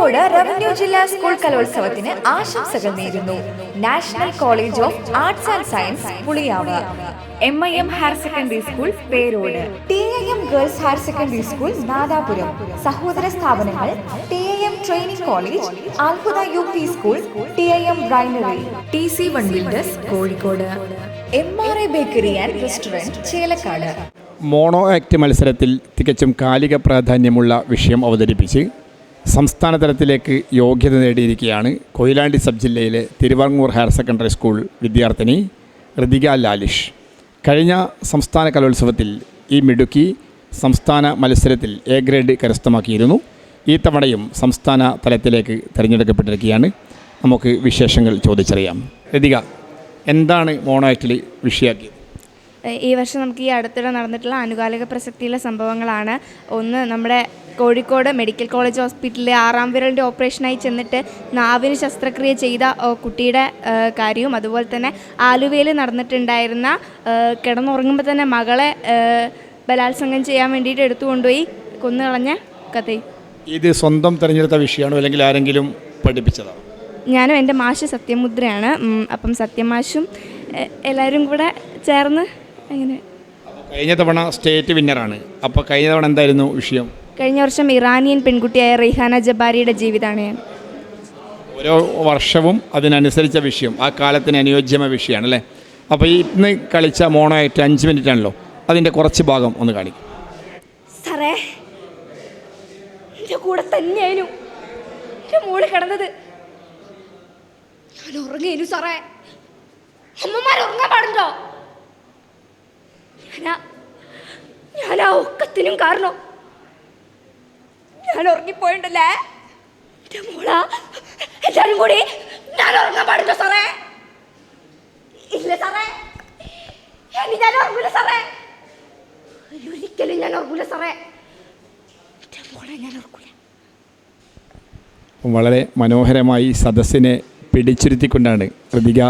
Kozhikode revenue ജില്ലാ school കലോത്സവത്തിന് ആശംസകൾ നേരുന്നു. National college of arts and science Puliyav. M I M higher secondary school Perode. T I M girls higher secondary school Nadapuram. സഹോദര സ്ഥാപനങ്ങൾ T I M training college അത്ഭുത U P school T I M ബ്രൈനറി T C one builders Kozhikode. M R I bakery and restaurant Chelakkad. Mono act മത്സരത്തിൽ തികച്ചും കാലിക പ്രാധാന്യമുള്ള വിഷയം അവതരിപ്പിച്ച് സംസ്ഥാന തലത്തിലേക്ക് യോഗ്യത നേടിയിരിക്കുകയാണ് കൊയിലാണ്ടി സബ് ജില്ലയിലെ തിരുവാങ്ങൂർ ഹയർ സെക്കൻഡറി സ്കൂൾ വിദ്യാർത്ഥിനി ഋതിക ലാലിഷ്. കഴിഞ്ഞ സംസ്ഥാന കലോത്സവത്തിൽ ഈ മിടുക്കി സംസ്ഥാന മത്സരത്തിൽ എ ഗ്രേഡ് കരസ്ഥമാക്കിയിരുന്നു. ഈ തവണയും സംസ്ഥാന തലത്തിലേക്ക് തിരഞ്ഞെടുക്കപ്പെട്ടിരിക്കുകയാണ്. നമുക്ക് വിശേഷങ്ങൾ ചോദിച്ചറിയാം. ഋതിക എന്താണ് മോണോ ആക്ടിൽ വിഷയമാക്കിയത് ഈ വർഷം നമുക്ക് ഈ അടുത്തിടെ നടന്നിട്ടുള്ള ആനുകാലിക പ്രസക്തിയിലെ സംഭവങ്ങളാണ്. ഒന്ന് നമ്മുടെ കോഴിക്കോട് മെഡിക്കൽ കോളേജ് ഹോസ്പിറ്റലിലെ ആറാം വിരലിന്റെ ഓപ്പറേഷനായി ചെന്നിട്ട് നാവിന് ശസ്ത്രക്രിയ ചെയ്ത കുട്ടിയുടെ കാര്യവും അതുപോലെ തന്നെ ആലുവയിൽ നടന്നിട്ടുണ്ടായിരുന്ന കിടന്നുറങ്ങുമ്പോൾ തന്നെ മകളെ ബലാത്സംഗം ചെയ്യാൻ വേണ്ടിയിട്ട് എടുത്തു കൊണ്ടുപോയി കൊന്നുകളഞ്ഞ കഥയും ഇത് സ്വന്തം തിരഞ്ഞെടുത്ത വിഷയമാണോ അല്ലെങ്കിൽ ആരെങ്കിലും പഠിപ്പിച്ചതാണോ? ഞാനും എന്റെ മാഷ് സത്യമുദ്രയാണ്. അപ്പം സത്യമാഷും എല്ലാവരും കൂടെ ചേർന്ന് അങ്ങനെ. കഴിഞ്ഞ തവണ സ്റ്റേറ്റ് വിന്നറാണ്. അപ്പോൾ കഴിഞ്ഞ തവണ എന്തായിരുന്നു വിഷയം? കഴിഞ്ഞ വർഷം ഇറാനിയൻ പെൺകുട്ടിയായ റിഹാന ജബാരിയുടെ ജീവിതമാണ് ഞാൻ ഓരോ വർഷവും അതിനനുസരിച്ച വിഷയം. ആ കാലത്തിന് അനുയോജ്യമായ വിഷയമാണ് അല്ലേ? അപ്പോൾ ഇന്ന് കളിച്ച മോണോ ആയിട്ട് അഞ്ച് മിനിറ്റ് ആണല്ലോ അതിന്റെ കുറച്ച് ഭാഗം ഒന്ന് കാണിക്കും. സാറേ എന്റെ കൂടെ തന്നെയായിരുന്നു. എന്റെ മോൾ കിടന്നത്. ഞാൻ ഉറങ്ങിയിരുന്നു സാറേ. അമ്മമാർ ഉറങ്ങാൻ പാടുണ്ടോ? ഞാനാ. ഞാനാ ഒക്കത്തിനും കാരണം. ഞാൻ ഉറങ്ങിപ്പോയിണ്ടല്ലേ? എന്റെ മോളാ എല്ലാരും കൂടി ഞാൻ ഉറങ്ങാൻ പാടില്ല സാറേ. ഇല്ല സാറേ. ഇനി ഞാൻ ഉറങ്ങൂല സാറേ. ഒരിക്കലും ഞാൻ ഉറങ്ങൂല സാറേ. എന്റെ മോളെ ഞാൻ ഓർക്കൂല വളരെ മനോഹരമായി സദസ്സിനെ പിടിച്ചിരുത്തിക്കൊണ്ടാണ് പ്രതിക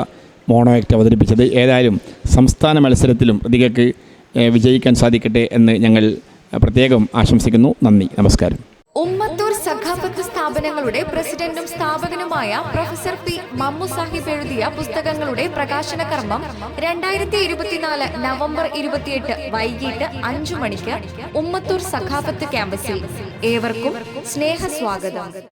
മോണോ ആക്ട് അവതരിപ്പിച്ചത്. ഏതായാലും സംസ്ഥാന മത്സരത്തിലും ഋതികയ്ക്ക് ഏഹ്, വിജയിക്കാൻ സാധിക്കട്ടെ എന്ന് ഞങ്ങൾ പ്രത്യേകം ആശംസിക്കുന്നു. നന്ദി. നമസ്കാരം. ഉമ്മത്തൂർ സഖാഫത്ത് സ്ഥാപനങ്ങളുടെ പ്രസിഡന്റും സ്ഥാപകനുമായ പ്രൊഫസർ പി മമ്മു സാഹിബ് എഴുതിയ പുസ്തകങ്ങളുടെ പ്രകാശന കർമ്മം രണ്ടായിരത്തി ഇരുപത്തിനാല് നവംബർ ഇരുപത്തിയെട്ട് വൈകിട്ട് അഞ്ചു മണിക്ക് ഉമ്മത്തൂർ സഖാഫത്ത് ക്യാമ്പസിൽ. ഏവർക്കും സ്നേഹ സ്വാഗതം